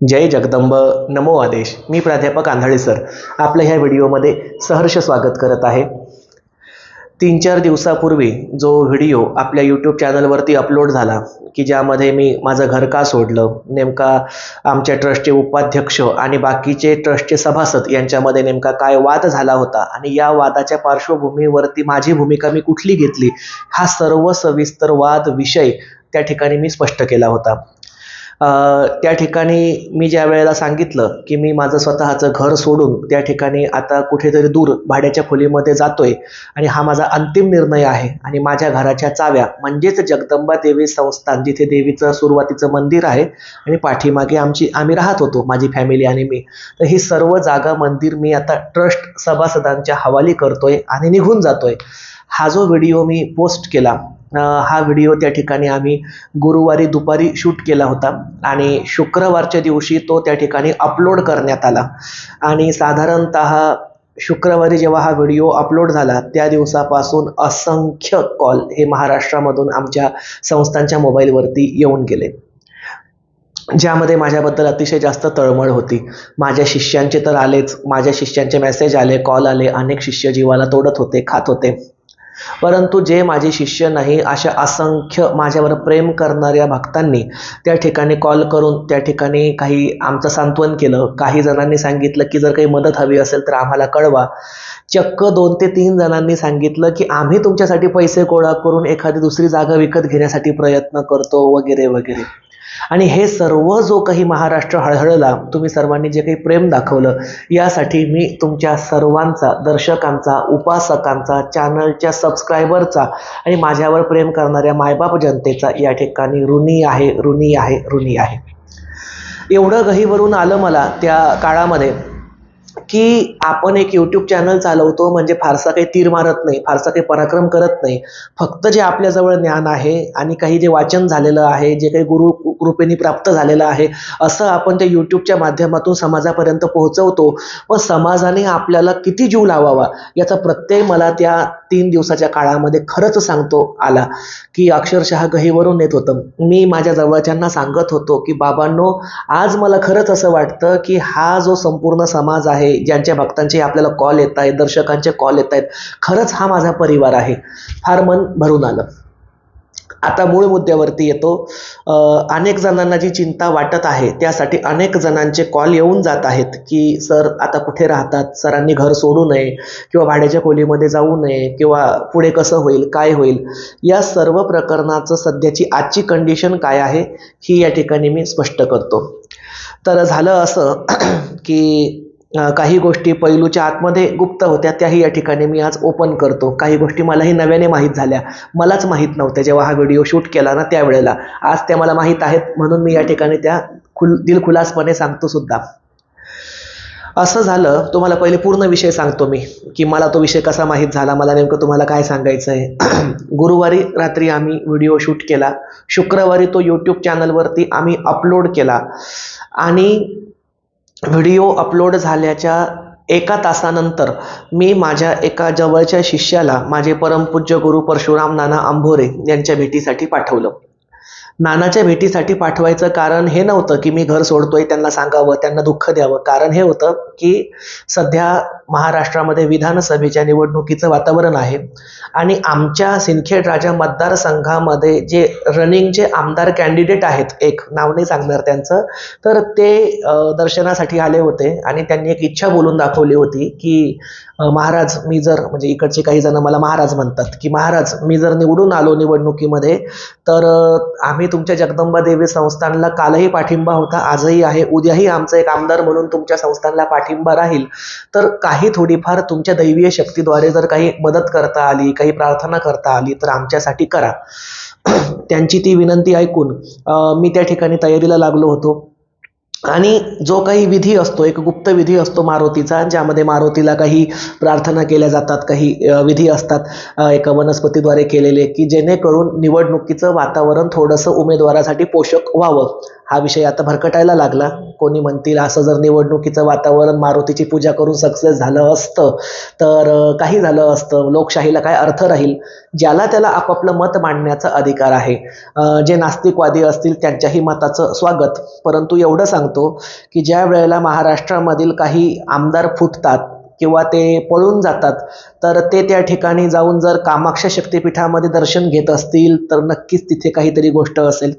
जय जगदंब. नमो आदेश. मी प्राध्यापक आंधळे सर. आपलं ह्या व्हिडिओमध्ये सहर्ष स्वागत करत आहे. तीन चार दिवसापूर्वी जो व्हिडिओ आपल्या यूट्यूब चॅनलवरती अपलोड झाला की ज्यामध्ये मी माझं घर का सोडलं नेमका आमच्या ट्रस्टचे उपाध्यक्ष आणि बाकीचे ट्रस्टचे सभासद यांच्यामध्ये नेमका काय वाद झाला होता आणि या वादाच्या पार्श्वभूमीवरती माझी भूमिका मी कुठली घेतली हा सर्व सविस्तर वाद विषय त्या ठिकाणी मी स्पष्ट केला होता. त्या ठिकाणी मी ज्या वेळेला सांगितलं की मी माझं स्वतःचं घर सोडून त्या ठिकाणी आता कुठेतरी दूर भाड्याच्या खोलीमध्ये जातोय आणि हा माझा अंतिम निर्णय आहे आणि माझ्या घराच्या चाव्या म्हणजेच जगदंबा देवी संस्थान जिथे देवीचं सुरुवातीचं मंदिर आहे आणि पाठीमागे आमची आम्ही राहत होतो माझी फॅमिली आणि मी. तर ही सर्व जागा मंदिर मी आता ट्रस्ट सभासदांच्या हवाली करतोय आणि निघून जातोय. हा जो व्हिडिओ मी पोस्ट केला हा व्हिडिओ त्या ठिकाणी आम्ही गुरुवारी दुपारी शूट केला होता आणि शुक्रवारच्या दिवशी तो त्या ठिकाणी अपलोड करण्यात आला. आणि साधारणतः शुक्रवारी जेव्हा हा व्हिडिओ अपलोड झाला त्या दिवसापासून असंख्य कॉल हे महाराष्ट्रामधून आमच्या संस्थांच्या मोबाईलवरती येऊन गेले. ज्यामध्ये माझ्याबद्दल अतिशय जास्त तळमळ होती. माझ्या शिष्यांचे तर आलेच माझ्या शिष्यांचे मेसेज आले कॉल आले अनेक शिष्य जीवाला तोडत होते खात होते. परंतु जे माझे शिष्य नाही अशा असंख्य माझ्यावर प्रेम करणाऱ्या भक्तांनी त्या ठिकाणी कॉल करून त्या ठिकाणी काही आमचं सांत्वन केलं. काही जणांनी सांगितलं की जर काही मदत हवी असेल तर आम्हाला कळवा. चक्क दोन ते तीन जणांनी सांगितलं की आम्ही तुमच्यासाठी पैसे गोळा करून एखादी दुसरी जागा विकत घेण्यासाठी प्रयत्न करतो वगैरे वगैरे. आणि हे सर्व जो काही महाराष्ट्र हळहळला तुम्ही सर्वांनी जे काही प्रेम दाखवलं यासाठी मी तुमच्या सर्वांचा दर्शकांचा उपासकांचा चॅनलच्या सबस्क्रायबरचा आणि माझ्यावर प्रेम करणाऱ्या मायबाप जनतेचा या ठिकाणी ऋणी आहे ऋणी आहे ऋणी आहे. एवढं गहीवरून आलं मला त्या काळामध्ये की आपण एक यूट्यूब चॅनल चालवतो म्हणजे फारसा काही तीर मारत नाही फारसा काही पराक्रम करत नाही. फक्त जे आपल्याजवळ ज्ञान आहे आणि काही जे वाचन झालेलं आहे जे काही गुरु कृपेने प्राप्त झालेलं आहे असं आपण त्या यूट्यूबच्या माध्यमातून समाजापर्यंत पोहोचवतो. व समाजाने आपल्याला किती जीव लावावा याचा प्रत्यय मला त्या तीन दिवसाच्या काळामध्ये खरंच सांगतो आला. की अक्षरशः गहीवरून येत होतं. मी माझ्या जवळच्यांना सांगत होतो की बाबांनो आज मला खरंच असं वाटतं की हा जो संपूर्ण समाज आहे ज्यांच्या भक्तांचे आपल्याला कॉल येत आहेत दर्शकांचे कॉल येत आहेत खरंच हा माझा परिवार आहे. फार मन भरून आलं. आता मूळ मुद्द्यावरती येतो. अनेक जणांना जी चिंता वाटत आहे त्यासाठी अनेक जणांचे कॉल येऊन जात आहेत की सर आता कुठे राहतात? सरांनी घर सोडू नये किंवा भाड्याच्या खोलीमध्ये जाऊ नये किंवा पुढे कसं होईल काय होईल? या सर्व प्रकरणाचं सध्याची आजची कंडिशन काय आहे ही या ठिकाणी मी स्पष्ट करतो. तर झालं असं की काही गोष्टी पैलूच्या आतमध्ये गुप्त होत्या त्याही या ठिकाणी मी आज ओपन करतो. काही गोष्टी मलाही नव्याने माहीत झाल्या. मलाच माहीत नव्हत्या जेव्हा हा व्हिडिओ शूट केला ना त्यावेळेला. आज त्या मला माहीत आहेत म्हणून मी या ठिकाणी त्या खुल दिलखुलासपणे सांगतो सुद्धा. असं झालं तुम्हाला पहिले पूर्ण विषय सांगतो मी की मला तो विषय कसा माहीत झाला मला नेमकं तुम्हाला काय सांगायचं आहे. गुरुवारी रात्री आम्ही व्हिडिओ शूट केला. शुक्रवारी तो यूट्यूब चॅनलवरती आम्ही अपलोड केला. आणि व्हिडिओ अपलोड झाल्याच्या एका तासानंतर मी माझ्या एका जवळच्या शिष्याला माझे परमपूज्य गुरु परशुराम नाना आंभोरे यांच्या भेटीसाठी पाठवलं. नानाच्या भेटीसाठी पाठवायचं कारण हे नव्हतं की मी घर सोडतोय त्यांना सांगावं त्यांना दुःख द्यावं. कारण हे होतं की सध्या महाराष्ट्रामध्ये विधानसभेच्या निवडणुकीचं वातावरण आहे. आणि आमच्या सिंदखेड राजा मतदारसंघामध्ये जे रनिंगचे आमदार कॅन्डिडेट आहेत एक नाव नाही सांगणार त्यांचं तर ते दर्शनासाठी आले होते. आणि त्यांनी एक इच्छा बोलून दाखवली होती की महाराज मी जर म्हणजे इकडचे काही जण मला महाराज म्हणतात की महाराज मी जर निवडून आलो निवडणुकीमध्ये तर आम्ही तुमच्या जगदंबा देवी संस्थानला कालही पाठिंबा होता आजही आहे. उद्याही आमचं एक आमदार म्हणून तुमच्या संस्थानला पाठिंबा राहील. तर काही थोडीफार तुमच्या दैवीय शक्तीद्वारे जर काही मदत करता आली काही प्रार्थना करता आली तर आमच्यासाठी करा. त्यांची ती विनंती ऐकून मी त्या ठिकाणी तयारीला लागलो होतो. आणि जो काही विधी असतो एक गुप्त विधी असतो मारुतीचा ज्यामध्ये मारुतीला काही प्रार्थना केल्या जातात काही विधी असतात एका वनस्पतीद्वारे केलेले की जेणेकरून निवडणुकीचं वातावरण थोडंसं उमेदवारासाठी पोषक व्हावं. हा विषय आता भरकटायला लागला. कोणी म्हणतील असं जर निवडणुकीचं वातावरण मारुतीची पूजा करून सक्सेस झालं असतं तर काही झालं असतं. लोकशाहीला काय अर्थ राहील? ज्याला त्याला आपापलं मत मांडण्याचा अधिकार आहे. जे नास्तिकवादी असतील त्यांच्याही मताचं स्वागत. परंतु एवढं सांगतो की ज्या वेळेला महाराष्ट्रामधील काही आमदार फुटतात किंवा ते पळून जातात तर ते त्या ठिकाणी जाऊन जर कामाक्षा शक्तिपीठामध्ये दर्शन घेत असतील तर नक्कीच तिथे काहीतरी गोष्ट असेल.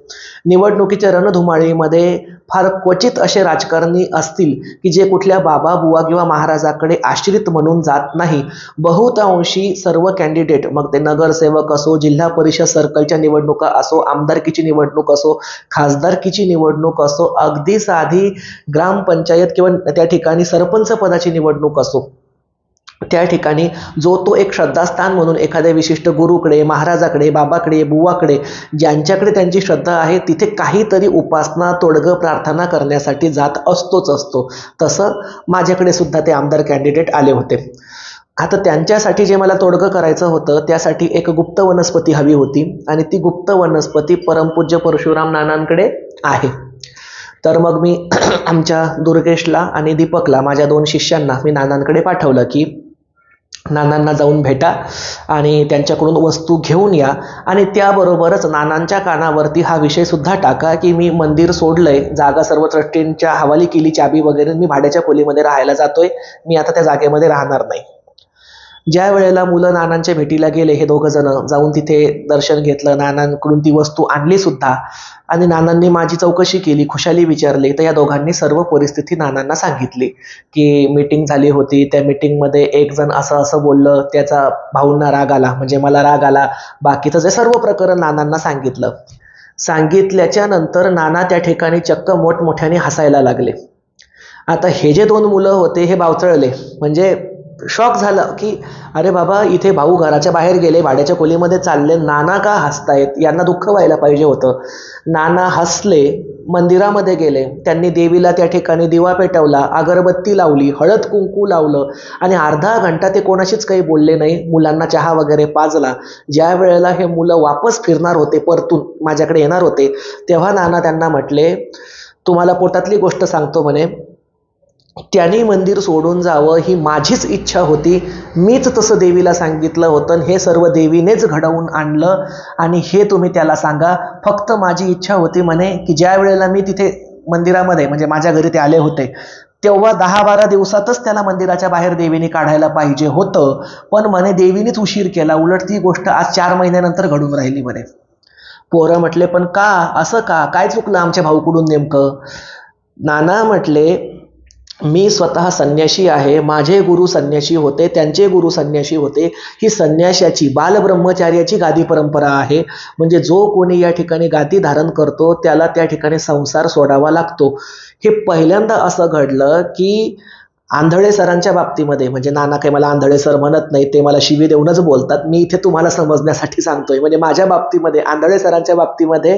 निवडणुकीच्या रणधुमाळीमध्ये फार क्वचित असे राजकारणी असतील की जे कुठल्या बाबा बुवा किंवा महाराजाकडे आश्रित म्हणून जात नाही. बहुतांशी सर्व कॅन्डिडेट मग ते नगरसेवक असो जिल्हा परिषद सर्कलच्या निवडणुका असो आमदारकीची निवडणूक असो खासदारकीची निवडणूक असो अगदी साधी ग्रामपंचायत किंवा त्या ठिकाणी सरपंच पदाची निवडणूक असो त्या ठिकाणी जो तो एक श्रद्धास्थान म्हणून एखाद्या विशिष्ट गुरुकडे महाराजाकडे बाबाकडे बुवाकडे ज्यांच्याकडे त्यांची श्रद्धा आहे तिथे काहीतरी उपासना तोडगं प्रार्थना करण्यासाठी जात असतोच असतो. तसं माझ्याकडे सुद्धा ते आमदार कॅन्डिडेट आले होते. आता त्यांच्यासाठी जे मला तोडगं करायचं होतं त्यासाठी एक गुप्त वनस्पती हवी होती आणि ती गुप्त वनस्पती परमपूज्य परशुराम नानांकडे आहे. तर मग मी आमच्या दुर्गेशला आणि दीपकला माझ्या दोन शिष्यांना मी नानांकडे पाठवलं की नानांना जाऊन भेटा आणि त्यांच्याकडून वस्तू घेऊन या. आणि त्याबरोबरच नानांच्या कानावरती हा विषयसुद्धा टाका की मी मंदिर सोडलंय जागा सर्व ट्रस्टींच्या हवाली केली चाबी वगैरे मी भाड्याच्या खोलीमध्ये राहायला जातोय. मी आता त्या जागेमध्ये राहणार नाही. ज्या वेळेला मुलं नानांच्या भेटीला गेले हे दोघं जण जाऊन तिथे दर्शन घेतलं. नानांकडून ती वस्तू आणली सुद्धा. आणि नानांनी माझी चौकशी केली खुशाली विचारली. तर या दोघांनी सर्व परिस्थिती नानांना सांगितली. की मीटिंग झाली होती. त्या मीटिंगमध्ये एक जण असं असं बोललं. त्याचा भाऊंना राग आला. म्हणजे मला राग आला. बाकीचं जे सर्व प्रकरण नानांना सांगितलं. सांगितल्याच्या नंतर नाना त्या ठिकाणी चक्क मोठमोठ्याने हसायला लागले. आता हे जे दोन मुलं होते हे बावचळले म्हणजे शॉक झालं की अरे बाबा इथे भाऊ घराच्या बाहेर गेले भाड्याच्या खोलीमध्ये चालले नाना का हसतायत? यांना दुःख व्हायला पाहिजे होतं. नाना हसले मंदिरामध्ये गेले. त्यांनी देवीला त्या ठिकाणी दिवा पेटवला अगरबत्ती लावली हळद कुंकू लावलं आणि अर्धा घंटा ते कोणाशीच काही बोलले नाही. मुलांना चहा वगैरे पाजला. ज्या वेळेला हे मुलं वापस फिरणार होते परतून माझ्याकडे येणार होते तेव्हा नाना त्यांना म्हटले तुम्हाला पोटातली गोष्ट सांगतो म्हणे. त्यांनी मंदिर सोडून जावं ही माझीच इच्छा होती. मीच तसं देवीला सांगितलं होतं आणि हे सर्व देवीनेच घडवून आणलं. आणि हे तुम्ही त्याला सांगा. फक्त माझी इच्छा होती म्हणे की ज्या वेळेला मी तिथे मंदिरामध्ये म्हणजे माझ्या घरी ते आले होते तेव्हा दहा बारा दिवसातच त्याला मंदिराच्या बाहेर देवीने काढायला पाहिजे होतं. पण म्हणे देवीनेच उशीर केला. उलट ती गोष्ट आज चार महिन्यानंतर घडून राहिली म्हणे. पोरं म्हटले पण का? असं का? काय चुकलं आमच्या भाऊकडून नेमकं? नाना म्हटले मी स्वतः संन्याशी आहे माझे गुरु संन्याशी होते त्यांचे गुरु संन्याशी होते. ही संन्याशाची बालब्रह्मचार्याची गादी परंपरा आहे. म्हणजे जो कोणी या ठिकाणी गादी धारण करतो त्याला त्या ठिकाणी संसार सोडावा लागतो. हे पहिल्यांदा असं घडलं की आंधळे सरांच्या बाबतीमध्ये म्हणजे नाना काही मला आंधळे सर म्हणत नाही ते मला शिवी देऊनच बोलतात. मी इथे तुम्हाला समजण्यासाठी सांगतोय. म्हणजे माझ्या बाबतीमध्ये आंधळे सरांच्या बाबतीमध्ये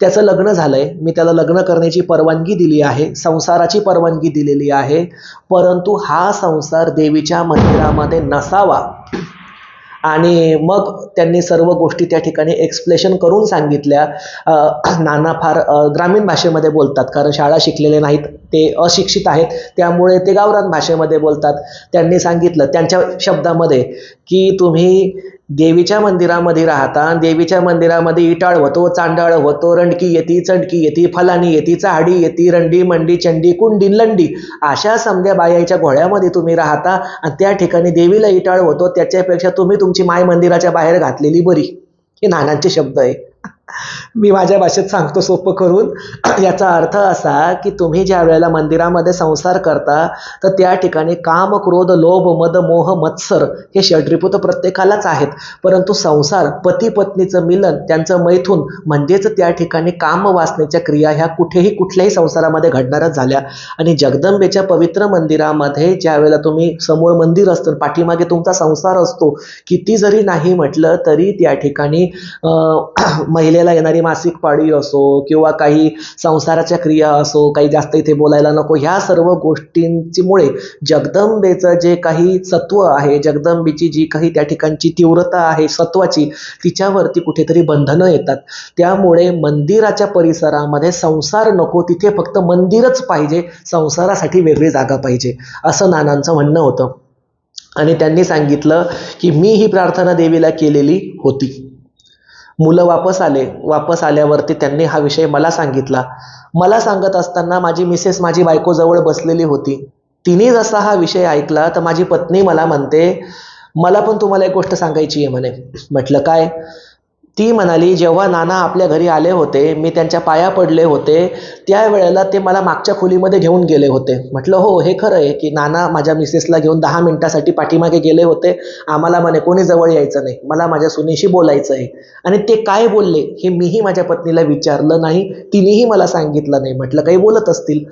त्याचं लग्न झालंय. मी त्याला लग्न करण्याची परवानगी दिली आहे. संसाराची परवानगी दिलेली आहे. परंतु हा संसार देवीच्या मंदिरामध्ये नसावा. आणि मग त्यांनी सर्व गोष्टी त्या ठिकाणी एक्सप्लेशन करून सांगितल्या. नाना फार ग्रामीण भाषेमध्ये बोलतात. कारण शाळा शिकलेले नाहीत ते अशिक्षित आहेत. त्यामुळे ते गावरान भाषेमध्ये बोलतात. त्यांनी सांगितलं त्यांच्या शब्दामध्ये की तुम्ही देवीच्या मंदिरामध्ये राहता देवीच्या मंदिरामध्ये इटाळ होतो चांडाळ होतो रंडकी येती चंडकी येती फलानी येती चाहडी येती रंडी मंडी चंडी कुंडी लंडी अशा समध्या बायाच्या घोळ्यामध्ये तुम्ही राहता आणि त्या ठिकाणी देवीला इटाळ होतो त्याच्यापेक्षा तुम्ही तुमची माय मंदिराच्या बाहेर घातलेली बरी. हे नानांचे शब्द आहे. मी माझ्या भाषेत सांगतो सोपं करून. याचा अर्थ असा की तुम्ही ज्या वेळेला मंदिरामध्ये संसार करता तर त्या ठिकाणी काम क्रोध लोभ मद मोह मत्सर हे षड्रिपूत प्रत्येकालाच आहेत. परंतु संसार पती पत्नीचं मिलन त्यांचं मैथून म्हणजेच त्या ठिकाणी काम वासनेच्या क्रिया ह्या कुठेही कुठल्याही संसारामध्ये घडणारच झाल्या. आणि जगदंबेच्या पवित्र मंदिरामध्ये ज्या वेळेला तुम्ही समोर मंदिर असतं पाठीमागे तुमचा संसार असतो किती जरी नाही म्हटलं तरी त्या ठिकाणी महिलेला येणारी मासिक पाळी असो किंवा काही संसाराच्या क्रिया असो काही जास्त इथे बोलायला नको ह्या सर्व गोष्टींची मुळे जगदंबेचं जे काही सत्व आहे जगदंबेची जी काही त्या ठिकाणची तीव्रता आहे सत्वाची तिच्यावरती कुठेतरी बंधनं येतात. त्यामुळे मंदिराच्या परिसरामध्ये संसार नको तिथे फक्त मंदिरच पाहिजे संसारासाठी वेगळी जागा पाहिजे असं नानांचं म्हणणं होतं. आणि त्यांनी सांगितलं की मी ही प्रार्थना देवीला केलेली होती. मुलं वापस आले वापस आल्यावरती त्यांनी हा विषय मला सांगितला. मला सांगत असताना माझी मिसेस माझी बायको जवळ बसलेली होती. तिने जसा हा विषय ऐकला तर माझी पत्नी मला म्हणते मला पण तुम्हाला एक गोष्ट सांगायची आहे म्हणे. म्हटलं काय? ती म्हणाली जेव्हा नाना आपल्या घरी आले होते मी त्यांच्या पाया पडले होते त्यावेळेला ते मला मागच्या खोलीमध्ये घेऊन गेले होते. म्हटलं हो हे खरं आहे की नाना माझ्या मिसेसला घेऊन दहा मिनिटासाठी पाठीमागे गेले होते. आम्हाला म्हणे कोणी जवळ यायचं नाही. मला माझ्या सुनेशी बोलायचं आहे. आणि ते काय बोलले हे मीही माझ्या पत्नीला विचारलं नाही तिनेही मला सांगितलं नाही. म्हटलं काही बोलत असतील.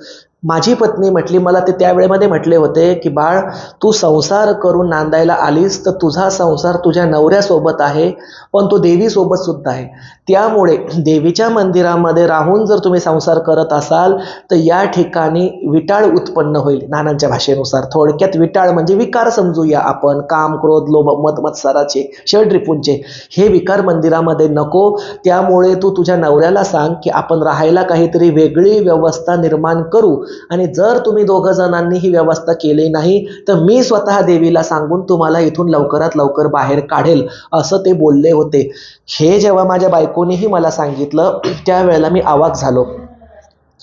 माझी पत्नी म्हटली मला ते त्यावेळेमध्ये म्हटले होते की बाळ तू संसार करून नांदायला आलीस तर तुझा संसार तुझ्या नवऱ्यासोबत आहे पण तो देवीसोबत सुद्धा आहे. त्यामुळे देवीच्या मंदिरामध्ये राहून जर तुम्ही संसार करत असाल तर या ठिकाणी विटाळ उत्पन्न होईल. नानांच्या भाषेनुसार थोडक्यात विटाळ म्हणजे विकार समजूया आपण. काम क्रोध लोभ मत मत्सराचे षडरिपूंचे हे विकार मंदिरामध्ये नको. त्यामुळे तू तुझ्या नवऱ्याला सांग की आपण राहायला काहीतरी वेगळी व्यवस्था निर्माण करू आणि जर तुम्ही दोघं जणांनी ही व्यवस्था केली नाही तर मी स्वतः देवीला सांगून तुम्हाला इथून लवकरात लवकर बाहेर काढेल असं ते बोलले होते. हे जेव्हा माझ्या बायकोनीही मला सांगितलं त्यावेळेला मी आवाक झालो.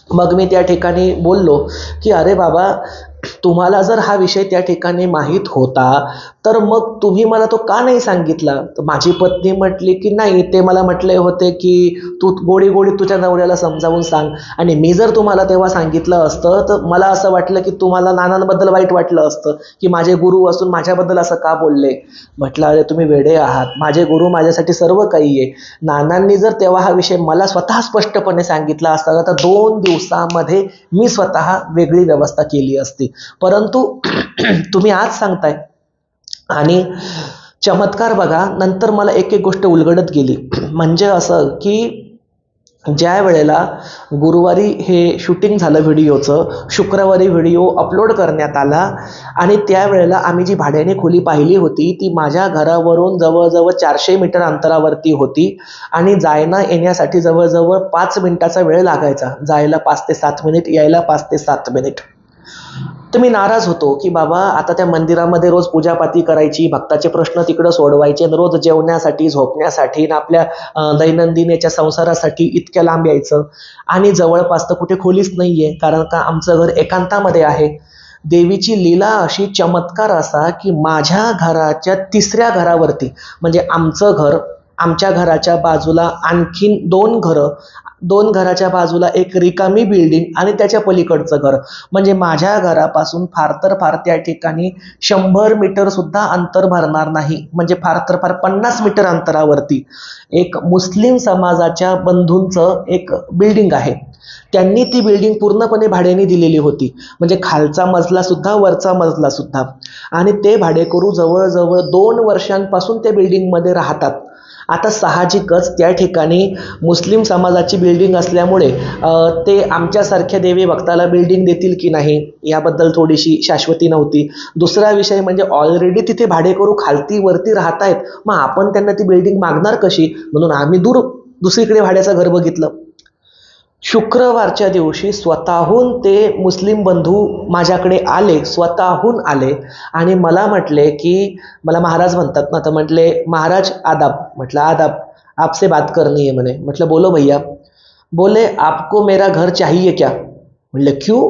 मग मी त्या ठिकाणी बोललो की अरे बाबा तुम्हाला जर हा विषय त्या ठिकाणी माहीत होता तर मग तुम्ही मला तो का नाही सांगितला? तर माझी पत्नी म्हटली की नाही ते मला म्हटले होते की तू गोडी गोडी तुझ्या नवऱ्याला समजावून सांग. आणि मी जर तुम्हाला तेव्हा सांगितलं असतं तर मला असं वाटलं की तुम्हाला नानांबद्दल वाईट वाटलं असतं की माझे गुरु असून माझ्याबद्दल असं का बोलले? म्हटलं अरे तुम्ही वेडे आहात. माझे गुरु माझ्यासाठी सर्व काही आहे. नानांनी जर तेव्हा हा विषय मला स्वतः स्पष्टपणे सांगितला असता तर दोन दिवसामध्ये मी स्वतः वेगळी व्यवस्था केली असती. परंतु तुम्ही आज सांगताय. आणि चमत्कार बघा नंतर मला एक एक गोष्ट उलगडत गेली. म्हणजे असं की ज्या वेळेला गुरुवारी हे शूटिंग झालं व्हिडिओचं शुक्रवारी व्हिडिओ अपलोड करण्यात आला आणि त्यावेळेला आम्ही जी भाड्याने खोली पाहिली होती ती माझ्या घरावरून जवळजवळ चारशे मीटर अंतरावरती होती आणि जायना येण्यासाठी जवळजवळ पाच मिनिटाचा वेळ लागायचा. जायला पाच ते सात मिनिट यायला पाच ते सात मिनिट तर मी नाराज होतो की बाबा आता त्या मंदिरामध्ये रोज पूजापाती करायची भक्ताचे प्रश्न तिकडं सोडवायचे रोज जेवण्यासाठी झोपण्यासाठी आणि आपल्या दैनंदिन याच्या संसारासाठी इतक्या लांब यायचं. आणि जवळपास तर कुठे खोलीच नाही आहे कारण का आमचं घर एकांतामध्ये आहे. देवीची लीला अशी चमत्कार असा की माझ्या घराच्या तिसऱ्या घरावरती म्हणजे आमचं घर आमच्या घराच्या बाजूला आणखीन दोन घरं दोन घराच्या बाजूला एक रिकामी बिल्डिंग आणि त्याच्या पलीकडचं घर. म्हणजे माझ्या घरापासून फार तर फार त्या ठिकाणी शंभर मीटर सुद्धा अंतर भरणार नाही. म्हणजे फार तर फार पन्नास मीटर अंतरावरती. एक मुस्लिम समाजाच्या बंधूंचं एक बिल्डिंग आहे. त्यांनी ती बिल्डिंग पूर्णपणे भाड्याने दिलेली होती. म्हणजे खालचा मजला सुद्धा वरचा मजला सुद्धा. आणि ते भाडेकरू जवळजवळ दोन वर्षांपासून त्या बिल्डिंगमध्ये राहतात. आता साहजिकच त्या ठिकाणी मुस्लिम समाजाची बिल्डिंग असल्यामुळे ते आमच्यासारख्या देवी भक्ताला बिल्डिंग देतील की नाही याबद्दल थोडीशी शाश्वती नव्हती. दुसरा विषय म्हणजे ऑलरेडी तिथे भाडेकरू खालती वरती राहत आहेत मग आपण त्यांना ती बिल्डिंग मागणार कशी? म्हणून आम्ही दूर दुसरीकडे भाड्याचं घर बघितलं. शुक्रवारच्या दिवशी स्वतःहून ते मुस्लिम बंधू माझ्याकडे आले स्वतःहून आले आणि मला म्हटले की मला महाराज म्हणतात ना तर म्हटले महाराज आदाब. म्हटलं आदाब आपसे बात करनी है मैंने. मतलब बोलो भैया. बोले आपको मेरा घर चाहिए क्या? बोले, क्यों?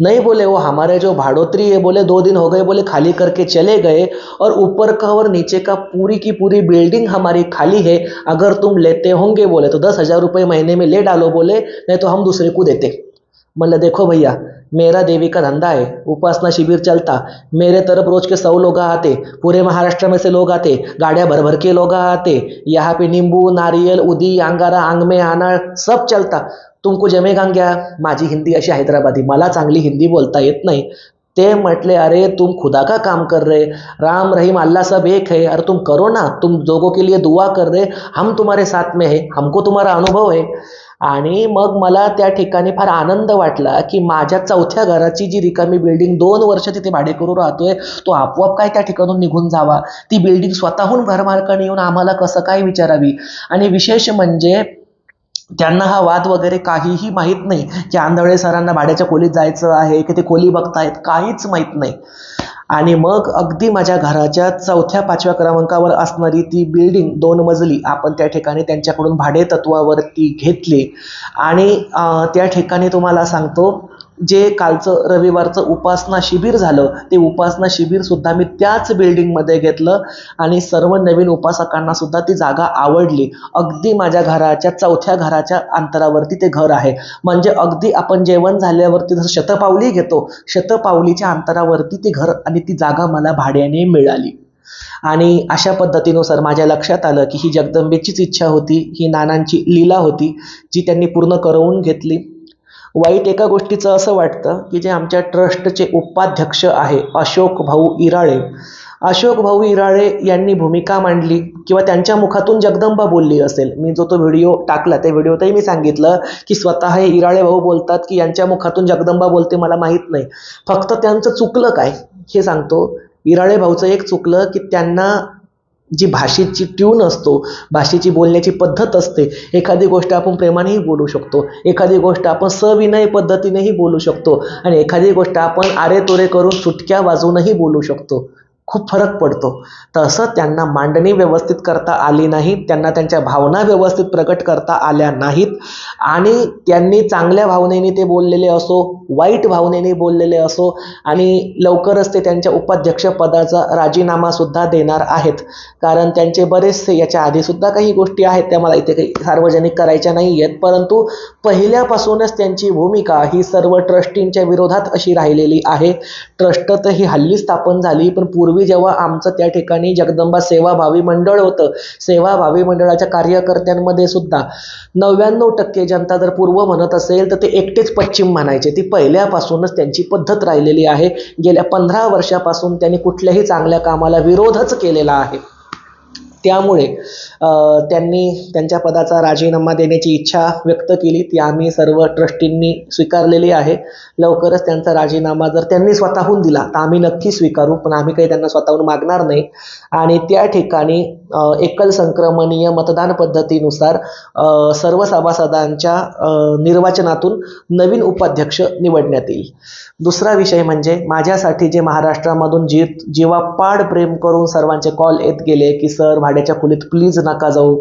नहीं बोले, वो हमारे जो भाड़ोत्री है, बोले, दो दिन हो गए, बोले, खाली करके चले गए और ऊपर का और नीचे का पूरी की पूरी बिल्डिंग हमारी खाली है, अगर तुम लेते होंगे, बोले तो दस हज़ार रुपये महीने में ले डालो, बोले, नहीं तो हम दूसरे को देते। मतलब देखो भैया, मेरा देवी का धंधा है, उपासना शिविर चलता, मेरे तरफ़ रोज के सौ लोग आते, पूरे महाराष्ट्र में से लोग आते, गाड़ियाँ भर भर के लोग आते, यहाँ पे नींबू, नारियल, उदी, अंगारा, आंग में आना, सब चलता तुमको जमेगा घ्या माझी हिंदी अशी हैदराबादी. मला चांगली हिंदी बोलता येत नाही. ते म्हटले अरे तुम खुदा का काम कर रहे? राम रहीम अल्लाह सब एक है. अरे तुम करो ना. तुम जोगो के लिए दुआ कर रहे. हम तुम्हारे साथ में है. हमको तुम्हारा अनुभव है. आणि मग मला त्या ठिकाणी फार आनंद वाटला की माझ्या चौथ्या घराची जी रिकामी बिल्डिंग दोन वर्ष तिथे भाडेकरू राहतोय तो आपोआप काय त्या ठिकाणून निघून जावा? ती बिल्डिंग स्वतःहून घरमालकाने येऊन आम्हाला कसं काय विचारावी? आणि विशेष म्हणजे त्यांना हा वाद वगैरे काहीही माहीत नाही की आंधळे सरांना भाड्याच्या खोलीत जायचं आहे की ते खोली बघतायत काहीच माहीत नाही. आणि मग अगदी माझ्या घराच्या चौथ्या पाचव्या क्रमांकावर असणारी ती बिल्डिंग दोन मजली आपण त्या ठिकाणी त्यांच्याकडून भाडे तत्वावरती घेतली. आणि त्या ठिकाणी तुम्हाला सांगतो जे कालचं रविवारचं उपासना शिबिर झालं ते उपासना शिबिरसुद्धा मी त्याच बिल्डिंगमध्ये घेतलं आणि सर्व नवीन उपासकांना सुद्धा ती जागा आवडली. अगदी माझ्या घराच्या चौथ्या घराच्या अंतरावरती ते घर आहे. म्हणजे अगदी आपण जेवण झाल्यावरती जसं शतपावली घेतो शतपावलीच्या अंतरावरती ते घर आणि ती जागा मला भाड्याने मिळाली. आणि अशा पद्धतीनुसार माझ्या लक्षात आलं की ही जगदंबेचीच इच्छा होती ही नानांची लीला होती जी त्यांनी पूर्ण करवून घेतली. वाईट एका गोष्टीचं असं वाटतं की जे आमच्या ट्रस्टचे उपाध्यक्ष आहे अशोक भाऊ इराळे. अशोक भाऊ इराळे यांनी भूमिका मांडली किंवा त्यांच्या मुखातून जगदंबा बोलली असेल. मी जो तो व्हिडिओ टाकला त्या व्हिडिओतही मी सांगितलं की स्वतः हे इराळे भाऊ बोलतात की यांच्या मुखातून जगदंबा बोलते मला माहीत नाही. फक्त त्यांचं चुकलं काय हे सांगतो. इराळे भाऊचं एक चुकलं की त्यांना जी भाषेची ट्यून असतो भाषेची बोलण्याची पद्धत असते एखादी गोष्ट आपण प्रेमानेही बोलू शकतो एखादी गोष्ट आपण सविनय पद्धतीनेही बोलू शकतो आणि एखादी गोष्ट आपण आरेतोरे करून सुटक्या वाजवूनही बोलू शकतो. खूप फरक पडतो. तसं त्यांना मांडणी व्यवस्थित करता आली नाही त्यांना त्यांच्या भावना व्यवस्थित प्रकट करता आल्या नाहीत आणि त्यांनी चांगल्या भावनेने ते बोललेले असो वाईट भावनेने बोललेले असो आणि लवकरच ते त्यांच्या उपाध्यक्षपदाचा राजीनामासुद्धा देणार आहेत. कारण त्यांचे बरेचसे याच्या आधीसुद्धा काही गोष्टी आहेत त्या मला इथे काही सार्वजनिक करायच्या नाही आहेत. परंतु पहिल्यापासूनच त्यांची भूमिका ही सर्व ट्रस्टींच्या विरोधात अशी राहिलेली आहे. ट्रस्ट तर ही हल्ली स्थापन झाली पण पूर्वी जेव्हा आमचं त्या ठिकाणी जगदंबा सेवा भावी मंडळ होतं सेवा भावी मंडळाच्या कार्यकर्त्यांमध्ये सुद्धा नव्याण्णव टक्के जनता जर पूर्व म्हणत असेल तर ते एकटेच पश्चिम म्हणायचे ती पहिल्यापासूनच त्यांची पद्धत राहिलेली आहे. गेल्या पंधरा वर्षापासून त्यांनी कुठल्याही चांगल्या कामाला विरोधच केलेला आहे. त्यामुळे त्यांनी त्यांच्या पदाचा राजीनामा देण्याची इच्छा व्यक्त केली. ती आम्ही सर्व ट्रस्टींनी स्वीकारलेली आहे. लवकरच त्यांचा राजीनामा जर त्यांनी स्वतःहून दिला तर आम्ही नक्की स्वीकारू पण आम्ही काही त्यांना स्वतःहून मागणार नाही. आणि त्या ठिकाणी एकल संक्रमणीय मतदान पद्धतीनुसार सर्व सभासदांच्या निर्वाचनातून नवीन उपाध्यक्ष निवडण्यात येईल. दुसरा विषय म्हणजे माझ्यासाठी जे महाराष्ट्रामधून जी जीवापाड प्रेम करून सर्वांचे कॉल येत गेले की सर भाड्याच्या खोलीत प्लीज नका जाऊ.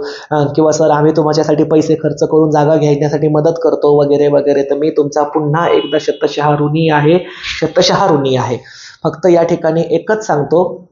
किंवा सर आम्ही तुमच्यासाठी पैसे खर्च करून जागा घेण्यासाठी मदत करतो वगैरे वगैरे. तर मी तुमचा पुन्हा एकदा शतशहा ऋणी आहे. शतशहा ऋणी आहे. फक्त या ठिकाणी एकच सांगतो.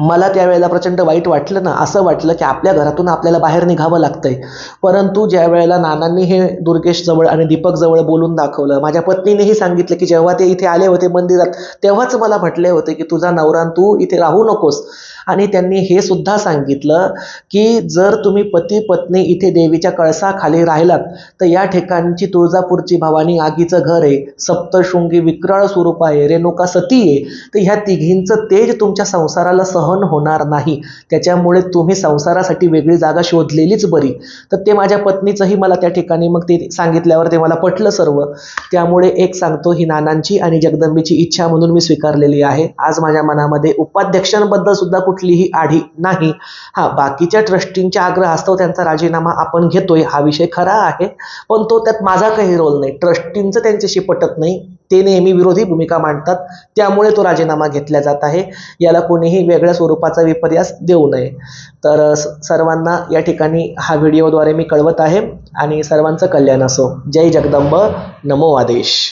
मला त्यावेळेला प्रचंड वाईट वाटलं ना असं वाटलं की आपल्या घरातून आपल्याला बाहेर निघावं लागतंय. परंतु ज्या वेळेला नानांनी हे दुर्गेशजवळ आणि दीपकजवळ बोलून दाखवलं माझ्या पत्नीनेही सांगितलं की जेव्हा ते इथे आले होते मंदिरात तेव्हाच मला म्हटले होते की तुझा नवरा तू इथे राहू नकोस. आणि त्यांनी हे सुद्धा सांगितलं की जर तुम्ही पती पत्नी इथे देवीच्या कळसाखाली राहिलात तर या ठिकाणची तुळजापूरची भवानी आगीचं घर आहे सप्तशृंगी विक्राळ स्वरूप आहे रेणुका सती आहे. तर ह्या तिघींचं तेज तुमच्या संसाराला सह सहन होणार नाही. त्याच्यामुळे तुम्ही संसारासाठी वेगळी जागा शोधलेलीच बरी. तर ते माझ्या पत्नीचंही मला त्या ठिकाणी मग ते सांगितल्यावर ते मला पटलं सर्व. त्यामुळे एक सांगतो ही नानांची आणि जगदंबेची इच्छा म्हणून मी स्वीकारलेली आहे. आज माझ्या मनामध्ये उपाध्यक्षांबद्दल सुद्धा कुठलीही आढी नाही. हा बाकीच्या ट्रस्टींच्या आग्रहास्तव त्यांचा राजीनामा आपण घेतोय. हा विषय खरा आहे. पण तो त्यात माझा काही रोल नाही. ट्रस्टींचं त्यांच्याशी पटत नाही. ते नेहमी विरोधी भूमिका मांडतात. त्यामुळे तो राजीनामा घेतला जात आहे. याला कोणीही वेगळ्या स्वरूपाचा विपर्यास देऊ नये. तर स- सर्वांना या ठिकाणी हा व्हिडिओद्वारे मी कळवत आहे. आणि सर्वांचं कल्याण असो. जय जगदंब. नमो आदेश.